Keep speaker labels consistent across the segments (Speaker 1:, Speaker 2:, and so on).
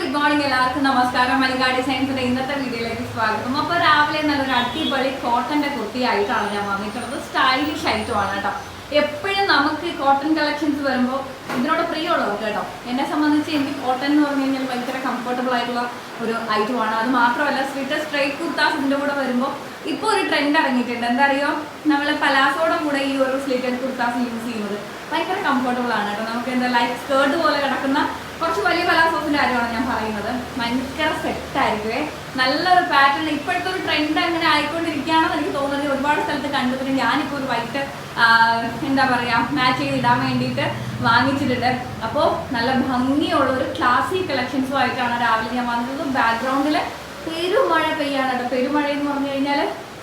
Speaker 1: Good morning എല്ലാവർക്കും. നമസ്കാരം. മലിക ഡിസൈൻസിന്റെ ഇന്നത്തെ വീഡിയോയിലേക്ക് സ്വാഗതം. അപ്പോൾ രാവിലെ നല്ലൊരു അടിപൊളി കോട്ടന്റെ കുട്ടിയായിട്ടാണ് ഞാൻ വന്നിട്ടുള്ളത്. സ്റ്റൈലിഷ് ആയിട്ടുമാണ് കേട്ടോ. എപ്പോഴും നമുക്ക് കോട്ടൺ കളക്ഷൻസ് വരുമ്പോൾ ഇതിനോട് പ്രിയമുള്ളവർക്ക് കേട്ടോ എന്നെ സംബന്ധിച്ച് എനിക്ക് കോട്ടൺ എന്ന് പറഞ്ഞു കഴിഞ്ഞാൽ ഭയങ്കര കംഫർട്ടബിൾ ആയിട്ടുള്ള ഒരു ഐറ്റമാണ് അത് മാത്രമല്ല സ്ലിറ്റർ സ്ട്രൈറ്റ് കുർത്താസ് ഇതിന്റെ കൂടെ വരുമ്പോൾ ഇപ്പോൾ ഒരു ട്രെൻഡ് ഇറങ്ങിയിട്ടുണ്ട്. എന്താ അറിയോ? നമ്മൾ പലാസോടെ കൂടെ ഈ ഒരു സ്ലിറ്റഡ് കുർത്താസ് യൂസ് ചെയ്യുന്നത് ഭയങ്കര കംഫർട്ടബിൾ ആണ് കേട്ടോ. നമുക്ക് എന്താ ലൈക്ക് സ്കേർട്ട് പോലെ കിടക്കുന്ന കുറച്ച് വലിയ പലാസോസിന്റെ കാര്യമാണ് ഞാൻ പറയുന്നത്. ഭയങ്കര സെറ്റ് ആയിരിക്കുമേ നല്ലൊരു പാറ്റേൺ ഇപ്പോഴത്തെ ഒരു ട്രെൻഡ് അങ്ങനെ ആയിക്കൊണ്ടിരിക്കുകയാണെന്ന് എനിക്ക് തോന്നുന്നത് ഒരുപാട് സ്ഥലത്ത് കണ്ടതിന് ഞാനിപ്പോൾ ഒരു വൈറ്റ് എന്താ പറയാ മാച്ച് ചെയ്ത് ഇടാൻ വേണ്ടിയിട്ട് വാങ്ങിച്ചിട്ടുണ്ട്. അപ്പോൾ നല്ല ഭംഗിയുള്ള ഒരു ക്ലാസിക് കളക്ഷൻസുമായിട്ടാണ് രാവിലെ ഞാൻ വന്നത്. ബാക്ക്ഗ്രൗണ്ടിൽ പെരുമഴ പെയ്യാണ് കേട്ടോ. പെരുമഴ എന്ന് പറഞ്ഞു കഴിഞ്ഞാൽ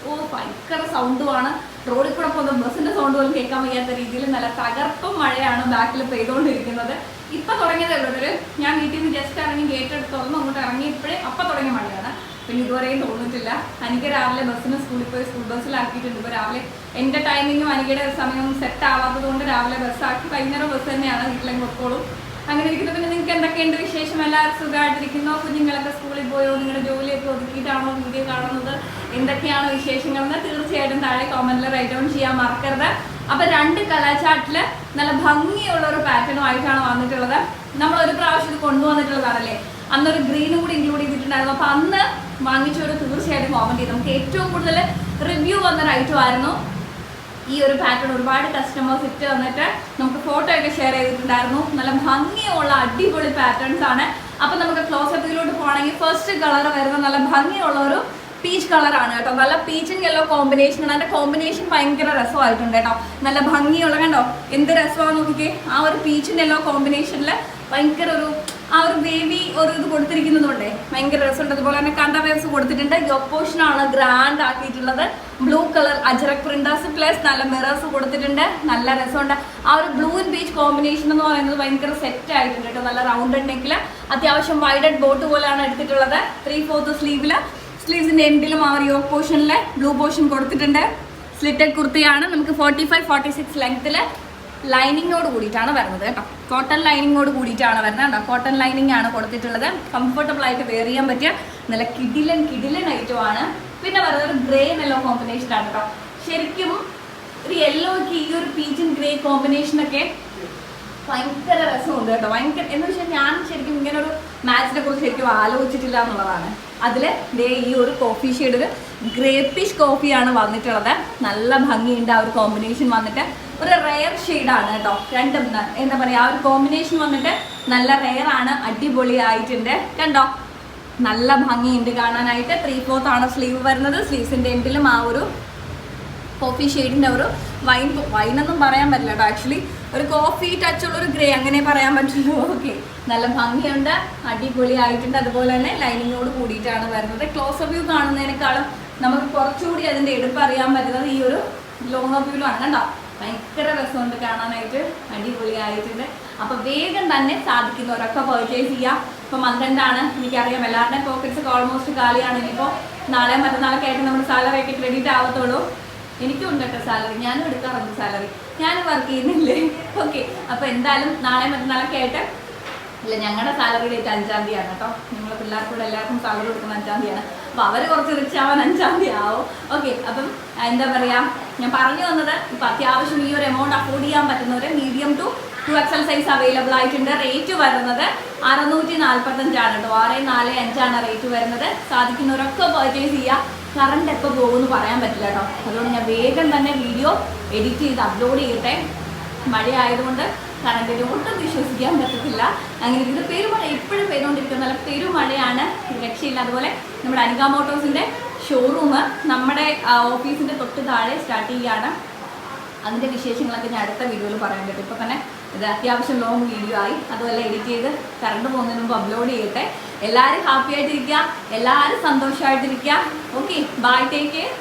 Speaker 1: ഓ ഭയങ്കര സൗണ്ടുമാണ് റോഡിൽ കൂടെ പോകുന്ന ബസ്സിന്റെ സൗണ്ട് പോലും കേൾക്കാൻ വയ്യാത്ത രീതിയിൽ നല്ല തകർപ്പും മഴയാണ് ബാക്കിൽ പെയ്തുകൊണ്ടിരിക്കുന്നത്. ഇപ്പൊ തുടങ്ങിയതേ ഉള്ളൂ. ഞാൻ വീട്ടിൽ നിന്ന് ജസ്റ്റ് ഇറങ്ങി ഗേറ്റ് എടുത്ത് തുറന്ന് അങ്ങോട്ട് ഇറങ്ങിയപ്പോഴേ അപ്പൊ തുടങ്ങിയ മഴയാണ്. പിന്നെ ഇതുവരെയും തോന്നിട്ടില്ല എനിക്ക് രാവിലെ ബസ്സിന് സ്കൂളിൽ പോയി സ്കൂൾ ബസ്സിലാക്കിയിട്ടുണ്ട് ഇപ്പൊ രാവിലെ എന്റെ ടൈമിങ്ങും അനിക്കയുടെ സമയം സെറ്റ് ആവാത്തത് കൊണ്ട് രാവിലെ ബസ്സാക്കി വൈകുന്നേരം ബസ് തന്നെയാണ് വീട്ടിലേക്ക് പൊക്കോളും അങ്ങനെ ഇരിക്കുന്നു. പിന്നെ നിങ്ങൾക്ക് എന്തൊക്കെയുണ്ട് വിശേഷം? എല്ലാവരും സുഖമായിട്ടിരിക്കുന്നോ. കുഞ്ഞുങ്ങളൊക്കെ സ്കൂളിൽ പോയോ? നിങ്ങളുടെ ജോലിയൊക്കെ ഒതുക്കിയിട്ടാണോ വീഡിയോ കാണുന്നത്? എന്തൊക്കെയാണോ വിശേഷങ്ങളെന്ന് തീർച്ചയായിട്ടും താഴെ കോമന്റിൽ റൈറ്റ് ഡൗൺ ചെയ്യാൻ മറക്കരുത്. അപ്പൊ രണ്ട് കലാചാട്ടിൽ നല്ല ഭംഗിയുള്ള ഒരു പാറ്റേണും ആയിട്ടാണ് വന്നിട്ടുള്ളത്. നമ്മൾ ഒരു പ്രാവശ്യം ഇത് കൊണ്ടുവന്നിട്ടുള്ളതാണല്ലേ? അന്നൊരു ഗ്രീനും കൂടി ഇൻക്ലൂഡ് ചെയ്തിട്ടുണ്ടായിരുന്നു. അപ്പൊ അന്ന് വാങ്ങിച്ചവർ തീർച്ചയായിട്ടും കോമന്റ് ചെയ്തു. നമുക്ക് ഏറ്റവും കൂടുതൽ റിവ്യൂ വന്നൊരു ഐറ്റം ആയിരുന്നു. ഈ ഒരു പാറ്റേൺ ഒരുപാട് കസ്റ്റമേഴ്സ് ഇട്ട് വന്നിട്ട് നമുക്ക് ഫോട്ടോ ഒക്കെ ഷെയർ ചെയ്തിട്ടുണ്ടായിരുന്നു. നല്ല ഭംഗിയുള്ള അടിപൊളി പാറ്റേൺസ് ആണ്. അപ്പൊ നമുക്ക് ക്ലോസപ്പിലോട്ട് പോകണമെങ്കിൽ ഫസ്റ്റ് കളർ വരുന്ന നല്ല ഭംഗിയുള്ള ഒരു പീച്ച് കളറാണ് കേട്ടോ. നല്ല പീച്ചും യെല്ലോ കോമ്പിനേഷൻ ആണ്. അതിന്റെ കോമ്പിനേഷൻ ഭയങ്കര രസമായിട്ടുണ്ട് കേട്ടോ. നല്ല ഭംഗിയുള്ള കണ്ടോ? എന്ത് രസമാണെന്ന് നോക്കിക്കേ. ആ ഒരു പീച്ചും യെല്ലോ കോമ്പിനേഷനിൽ ഭയങ്കര ഒരു ആ ഒരു വേവി ഒരു ഇത് കൊടുത്തിരിക്കുന്നതുകൊണ്ടേ ഭയങ്കര രസമുണ്ട്. അതുപോലെ തന്നെ കണ്ട വേവ്സ് കൊടുത്തിട്ടുണ്ട് യോപ്പോഷൻ ആണ് grand ആക്കിയിട്ടുള്ളത്. Blue colour Ajrak printers plus നല്ല മിറേഴ്സ് കൊടുത്തിട്ടുണ്ട്. നല്ല രസമുണ്ട്. ആ ഒരു ബ്ലൂ ആൻഡ് ബീച്ച് കോമ്പിനേഷൻ എന്ന് പറയുന്നത് ഭയങ്കര സെറ്റ് ആയിട്ടുണ്ട് കേട്ടോ. നല്ല റൗണ്ട് ഉണ്ടെങ്കിൽ അത്യാവശ്യം വൈഡഡ് ബോട്ട് പോലെയാണ് എടുത്തിട്ടുള്ളത്. ത്രീ ഫോർത്ത് സ്ലീവിൽ സ്ലീവ്സിന്റെ എൻഡിലും ആ ഒരു യോക്ക് ബ്ലൂ പോർഷൻ കൊടുത്തിട്ടുണ്ട്. സ്ലിറ്റഡ് കുർത്തിയാണ്. നമുക്ക് ഫോർട്ടി ഫൈവ് ഫോർട്ടി സിക്സ് ലെങ്ത്തിൽ ലൈനിങ്ങോട് കൂടിയിട്ടാണ് വരുന്നത് കേട്ടോ. കോട്ടൺ ലൈനിങ്ങോട് കൂടിയിട്ടാണ് വരുന്നത് കേട്ടോ. കോട്ടൺ ലൈനിങ് ആണ് കൊടുത്തിട്ടുള്ളത്. കംഫർട്ടബിൾ ആയിട്ട് വെയർ ചെയ്യാൻ പറ്റിയ നല്ല കിടിലൻ കിടിലൻ ഐറ്റം ആണ്. പിന്നെ വരുന്നത് ഗ്രേ യെല്ലോ കോമ്പിനേഷൻ ആണ് കേട്ടോ. ശരിക്കും ഒരു യെല്ലോയ്ക്ക് ഈ ഒരു പീച്ചും ഗ്രേ കോമ്പിനേഷനൊക്കെ ഭയങ്കര രസമുണ്ട് കേട്ടോ. ഭയങ്കര എന്ന് വെച്ചാൽ ഞാൻ ശരിക്കും ഇങ്ങനെ ഒരു മാച്ചിനെ കുറിച്ച് ശരിക്കും ആലോചിച്ചിട്ടില്ല എന്നുള്ളതാണ്. അതിൽ ദേ ഈ ഒരു കോഫി ഷെയ്ഡ് ഒരു ഗ്രേപ്പിഷ് കോഫിയാണ് വന്നിട്ടുള്ളത്. നല്ല ഭംഗിയുണ്ട്. ആ ഒരു കോമ്പിനേഷൻ വന്നിട്ട് ഒരു റെയർ ഷെയ്ഡാണ് കേട്ടോ. രണ്ടും എന്താ പറയുക ആ ഒരു കോമ്പിനേഷൻ വന്നിട്ട് നല്ല റെയർ ആണ്. അടിപൊളി ആയിട്ടുണ്ട് കണ്ടോ? നല്ല ഭംഗിയുണ്ട് കാണാനായിട്ട്. ത്രീ ഫോർത്ത് ആണ് സ്ലീവ് വരുന്നത്. സ്ലീവ്സിന്റെ എൻഡിലും ആ ഒരു കോഫി ഷെയ്ഡിന്റെ ഒരു വൈൻ വൈൻ പറയാൻ പറ്റില്ല കേട്ടോ. ആക്ച്വലി ഒരു കോഫി ടച്ച് ഉള്ള ഒരു ഗ്രേ അങ്ങനെ പറയാൻ പറ്റുള്ളൂ ഓക്കെ നല്ല ഭംഗിയുണ്ട് അടിപൊളി ആയിട്ടുണ്ട് അതുപോലെ തന്നെ ലൈനിങ്ങോട് കൂടിയിട്ടാണ് വരുന്നത്. ക്ലോസ് വ്യൂ കാണുന്നതിനേക്കാളും നമുക്ക് കുറച്ചുകൂടി അതിന്റെ എടുപ്പ് അറിയാൻ പറ്റുന്നത് ഈ ഒരു ലോങ് വ്യൂവിലാണ് കണ്ടോ? ഭയങ്കര രസമുണ്ട് കാണാനായിട്ട്. അടിപൊളി ആയിട്ടുണ്ട് അപ്പൊ വേഗം തന്നെ സാധിക്കുന്നവരൊക്കെ പർച്ചേസ് ചെയ്യാം. ഇപ്പൊ മന്ത്രണ്ടാണ് എനിക്കറിയാം എല്ലാവരുടെയും പോക്കറ്റ്സ് ഓൾമോസ്റ്റ് കാലിയാണ്. ഇനിയിപ്പോ നാളെ മറ്റന്നാളൊക്കെ ആയിട്ട് നമ്മുടെ സാലറി ഒക്കെ ക്രെഡിറ്റ് ആവത്തുള്ളൂ. എനിക്കും ഉണ്ട് കേട്ടോ സാലറി ഞാനും എടുക്കാറുണ്ട് സാലറി ഞാനും വർക്ക് ചെയ്യുന്നില്ലേ? ഓക്കെ അപ്പൊ എന്തായാലും നാളെ മറ്റന്നാളൊക്കെ ആയിട്ട് ഇല്ല ഞങ്ങളുടെ സാലറി ഡേറ്റ് അഞ്ചാം തീയതി ആണ് കേട്ടോ. നിങ്ങളെ പിള്ളേർക്കൂടെ എല്ലാവർക്കും സാലറി കൊടുക്കുന്ന അഞ്ചാം തീയതി ആണ് അപ്പൊ അവർ കുറച്ച് റിച്ച് ആവാൻ അഞ്ചാം തീയതി ആവും. ഓക്കെ അപ്പം എന്താ പറയാ? ഞാൻ പറഞ്ഞു വന്നത് ഇപ്പൊ അത്യാവശ്യം ഈ ഒരു എമൗണ്ട് അഫോർഡ് ചെയ്യാൻ പറ്റുന്നവര് medium to two XL size available ആയിട്ടുണ്ട്. റേറ്റ് വരുന്നത് അറുന്നൂറ്റി നാൽപ്പത്തഞ്ചാണ് കേട്ടോ. ആറ് നാല് അഞ്ചാണ് റേറ്റ് വരുന്നത്. സാധിക്കുന്നവരൊക്കെ പർച്ചേസ് ചെയ്യുക കറണ്ട് എപ്പോൾ പോകുമെന്ന് പറയാൻ പറ്റില്ല കേട്ടോ. അതുകൊണ്ട് ഞാൻ വേഗം തന്നെ വീഡിയോ എഡിറ്റ് ചെയ്ത് അപ്ലോഡ് ചെയ്യട്ടെ. മഴ ആയതുകൊണ്ട് കറണ്ടിന് ഒട്ടും വിശ്വസിക്കാൻ പറ്റത്തില്ല. അങ്ങനെ ഇത് പെരുമഴ ഇപ്പോഴും പെയ്തുകൊണ്ടിരിക്കുന്ന നല്ല പെരുമഴയാണ്. രക്ഷയില്ല. അതുപോലെ നമ്മുടെ അനിക മോട്ടോഴ്സിന്റെ ഷോറൂം നമ്മുടെ ഓഫീസിന്റെ തൊട്ട് താഴെ സ്റ്റാർട്ട് ചെയ്യുകയാണ് അതിന്റെ വിശേഷങ്ങളൊക്കെ ഞാൻ അടുത്ത വീഡിയോയിൽ പറയാൻ പറ്റും. ഇപ്പോൾ തന്നെ ഇത് അത്യാവശ്യം ലോങ് വീഡിയോ ആയി. അതുപോലെ എഡിറ്റ് ചെയ്ത് കറണ്ട് പോകുന്നതിന് മുമ്പ് അപ്ലോഡ് ചെയ്യട്ടെ. എല്ലാവരും ഹാപ്പി ആയിട്ടിരിക്കുക. എല്ലാവരും സന്തോഷമായിട്ടിരിക്കുക. Okay bye take care